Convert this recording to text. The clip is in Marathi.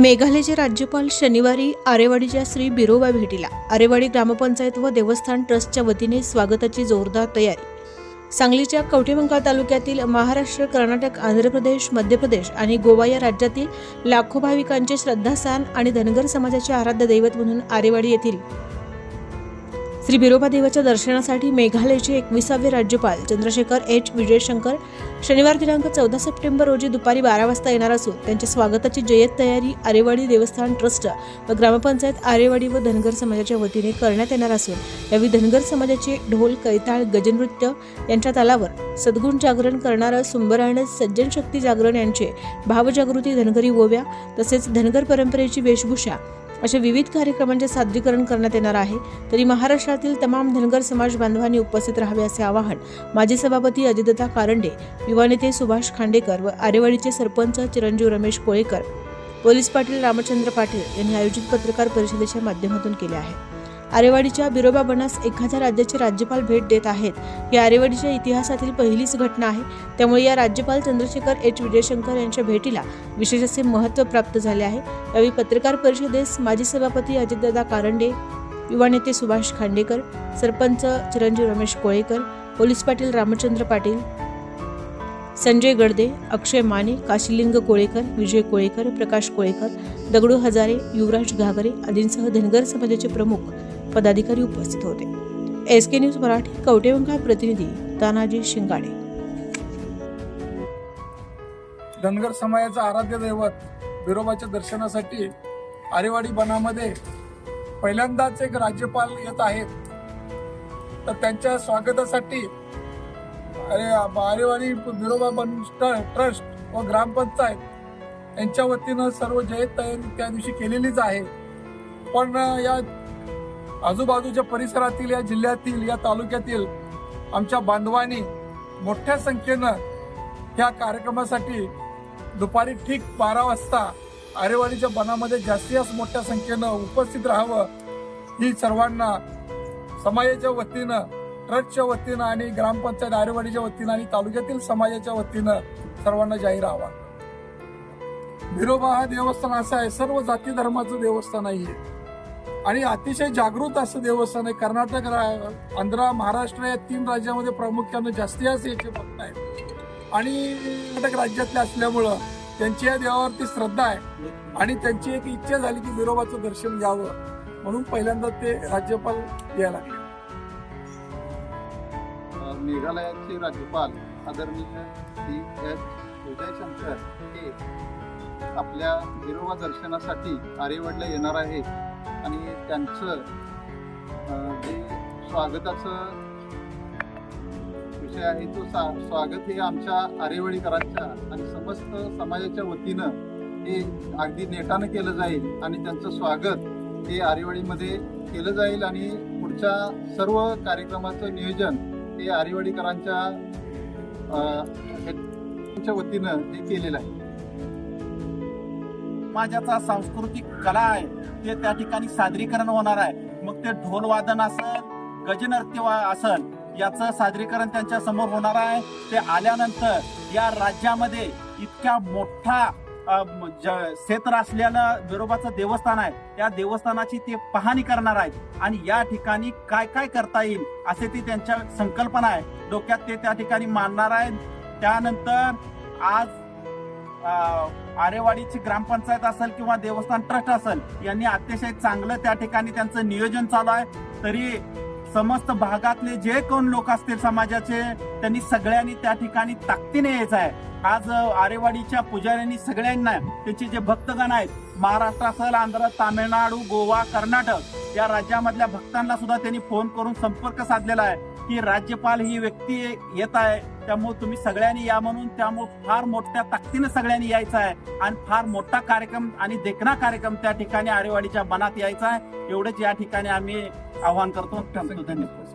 मेघालयचे राज्यपाल शनिवारी आरेवाडीच्या श्री बिरोबा भेटीला. आरेवाडी ग्रामपंचायत व देवस्थान ट्रस्टच्या वतीने स्वागताची जोरदार तयारी. सांगलीच्या कवठेमंकाळ तालुक्यातील महाराष्ट्र कर्नाटक आंध्र प्रदेश मध्य प्रदेश आणि गोवा या राज्यातील लाखो भाविकांचे श्रद्धास्थान आणि धनगर समाजाचे आराध्य दैवत म्हणून आरेवाडी येथील श्री बिरोबा देवाच्या दर्शनासाठी मेघालयचे एकविसावे राज्यपाल चंद्रशेखर एच. विजयशंकर शनिवार दिनांक चौदा सप्टेंबर रोजी दुपारी बारा वाजता येणार असून त्यांच्या स्वागताची जय्यत तयारी आरेवाडी देवस्थान ट्रस्ट व ग्रामपंचायत आरेवाडी व धनगर समाजाच्या वतीने करण्यात येणार असून यावेळी धनगर समाजाचे ढोल कैताळ गजनृत्य यांच्या तालावर सद्गुण जागरण करणारं सुंबरायण सज्जन शक्ती जागरण यांचे भावजागृती धनगरी ओव्या तसेच धनगर परंपरेची वेशभूषा अशा विविध कार्यक्रमांचे सादरीकरण करण्यात येणार आहे. तरी महाराष्ट्रातील तमाम धनगर समाज बांधवांनी उपस्थित राहावे असे आवाहन माजी सभापती अजितदा कारंडे युवा नेते सुभाष खांडेकर व आरेवाडीचे सरपंच चिरंजीव रमेश कोळेकर पोलीस पाटील रामचंद्र पाटील यांनी आयोजित पत्रकार परिषदेच्या माध्यमातून केले आहे. आरेवाडीच्या बिरोबा बनास एखाद्या राज्याचे राज्यपाल भेट देत आहेत. ही आरेवाडीच्या इतिहासातील पहिलीच घटना आहे. त्यामुळे या राज्यपाल चंद्रशेखर एच. विजयशंकर यांच्या भेटीला विशेष असे महत्त्व प्राप्त झाले आहे. यावेळी पत्रकार परिषदेस माजी सभापती अजितदादा कारंडे युवा नेते सुभाष खांडेकर सरपंच चिरंजीव रमेश कोळेकर पोलीस पाटील रामचंद्र पाटील संजय गडदे अक्षय माने काशीलिंग कोळेकर विजय कोळेकर प्रकाश कोळेकर दगडू हजारे युवराज घागरे आदींसह धनगर समाजाचे प्रमुख पदाधिकारी उपस्थित होते. एस के न्यूज मराठी कवटेवंका प्रतिनिधी तानाजी शिंगाडे. धनगर समाजाचं आराध्य दैवत बिरोबाच्या दर्शनासाठी आरेवाडी बनामध्ये पहिल्यांदाच एक राज्यपाल येत आहेत. तर त्यांच्या स्वागतासाठी अरे आरेवाडी बिरोबा बन ट्रस्ट व ग्रामपंचायत यांच्या वतीनं सर्व जयत तयारी त्या दिवशी केलेलीच आहे. पण या आजूबाजूच्या परिसरातील या जिल्ह्यातील या तालुक्यातील आमच्या बांधवांनी मोठ्या संख्येनं ह्या कार्यक्रमासाठी दुपारी ठीक बारा वाजता आरेवाडीच्या बनामध्ये जास्तीत जास्त मोठ्या संख्येनं उपस्थित राहावं ही सर्वांना समाजाच्या वतीनं ट्रस्टच्या वतीनं आणि ग्रामपंचायत आरेवाडीच्या वतीनं आणि तालुक्यातील समाजाच्या वतीनं सर्वांना जाहीर आवाहन. विरोबा हा देवस्थान असं आहे सर्व जाती धर्माचं देवस्थान आहे. आणि अतिशय जागृत असं देवस्थान आहे. कर्नाटक रा- महाराष्ट्र या तीन राज्यामध्ये प्रामुख्यानं जास्ती जास्त याचे भक्त आहेत. आणि कर्नाटक राज्यातले असल्यामुळं त्यांची या देवावरती श्रद्धा आहे. आणि त्यांची एक इच्छा झाली की बिरोबाचं दर्शन घ्यावं. म्हणून पहिल्यांदा ते राज्यपाल यायला लागले. मेघालयाचे राज्यपाल आदरणीय श्री एस विजयशंकर हे आपल्या बिरोबा दर्शनासाठी आरेवाडला येणार आहे आणि त्यांचं जे स्वागताचं विषय आहे तो सा स्वागत हे आमच्या आरेवाडीकरांच्या आणि समस्त समाजाच्या वतीनं हे अगदी नेटानं केलं जाईल आणि त्यांचं स्वागत हे आरेवाडीमध्ये केलं जाईल आणि पुढच्या सर्व कार्यक्रमाचं नियोजन हे आरेवाडीकरांच्या वतीनं हे केलेलं आहे. समाजाचा सांस्कृतिक कला आहे ते त्या ठिकाणी सादरीकरण होणार आहे. मग ते ढोल वादन असल गजनृत्य वा- असल याचं सादरीकरण त्यांच्यासमोर होणार आहे. ते आल्यानंतर या राज्यामध्ये इतक्या मोठा ज- क्षेत्र असलेलं विरोबाचं देवस्थान आहे. त्या देवस्थानाची ते पाहणी करणार आहेत. आणि या ठिकाणी काय काय करता येईल असे ती त्यांच्या संकल्पना आहे. डोक्यात ते त्या ठिकाणी मांडणार आहेत. त्यानंतर आज आरेवाडीची ग्रामपंचायत असेल किंवा देवस्थान ट्रस्ट असेल यांनी अतिशय चांगलं त्या ठिकाणी त्यांचं नियोजन चालू आहे. तरी समस्त भागातले जे कोण लोक असतील समाजाचे त्यांनी सगळ्यांनी त्या ठिकाणी ताकदीने यायचं आहे. आज आरेवाडीच्या पुजाऱ्यांनी सगळ्यांना त्यांचे जे भक्तगण आहेत महाराष्ट्र असेल आंध्र तामिळनाडू गोवा कर्नाटक या राज्यामधल्या भक्तांना सुद्धा त्यांनी फोन करून संपर्क साधलेला आहे. की राज्यपाल ही व्यक्ती येत आहे. त्यामुळे तुम्ही सगळ्यांनी या म्हणून त्यामुळे फार मोठ्या ताकदीनं सगळ्यांनी यायचं आहे. आणि फार मोठा कार्यक्रम आणि देखणा कार्यक्रम त्या ठिकाणी आरेवाडीच्या मनात यायचा आहे. एवढंच या ठिकाणी आम्ही आवाहन करतो. धन्यवाद.